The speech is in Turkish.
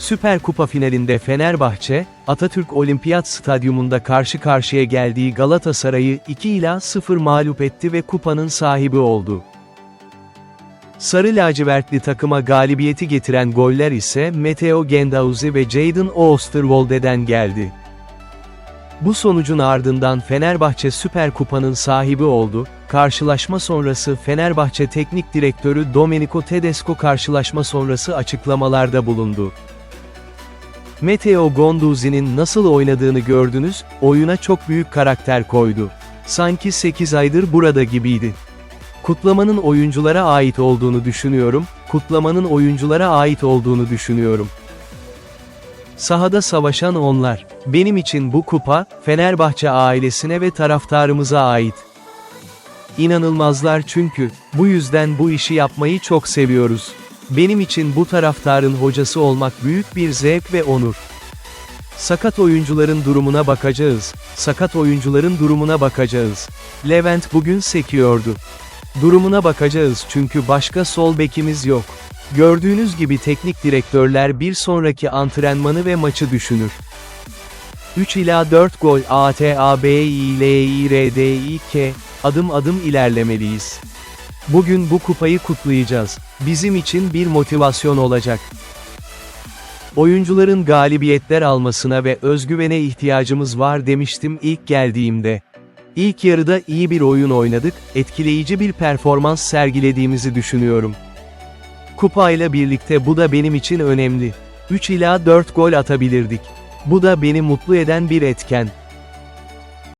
Süper Kupa finalinde Fenerbahçe, Atatürk Olimpiyat Stadyumunda karşı karşıya geldiği Galatasaray'ı 2 ila 0 mağlup etti ve kupanın sahibi oldu. Sarı lacivertli takıma galibiyeti getiren goller ise Matteo Gendauzi ve Jadon Oosterwolde'den geldi. Bu sonucun ardından Fenerbahçe Süper Kupa'nın sahibi oldu, karşılaşma sonrası Fenerbahçe Teknik Direktörü Domenico Tedesco karşılaşma sonrası açıklamalarda bulundu. Matteo Gonduzi'nin nasıl oynadığını gördünüz, oyuna çok büyük karakter koydu. Sanki 8 aydır burada gibiydi. Kutlamanın oyunculara ait olduğunu düşünüyorum, kutlamanın oyunculara ait olduğunu düşünüyorum. Sahada savaşan onlar. Benim için bu kupa, Fenerbahçe ailesine ve taraftarımıza ait. İnanılmazlar çünkü, bu yüzden bu işi yapmayı çok seviyoruz. Benim için bu taraftarın hocası olmak büyük bir zevk ve onur. Sakat oyuncuların durumuna bakacağız. Sakat oyuncuların durumuna bakacağız. Levent bugün sekiyordu. Durumuna bakacağız çünkü başka sol bekimiz yok. Gördüğünüz gibi teknik direktörler bir sonraki antrenmanı ve maçı düşünür. 3 ila 4 gol A T A B I L I R D I K adım adım ilerlemeliyiz. Bugün bu kupayı kutlayacağız. Bizim için bir motivasyon olacak. Oyuncuların galibiyetler almasına ve özgüvene ihtiyacımız var demiştim ilk geldiğimde. İlk yarıda iyi bir oyun oynadık, etkileyici bir performans sergilediğimizi düşünüyorum. Kupayla birlikte bu da benim için önemli. 3 ila 4 gol atabilirdik. Bu da beni mutlu eden bir etken.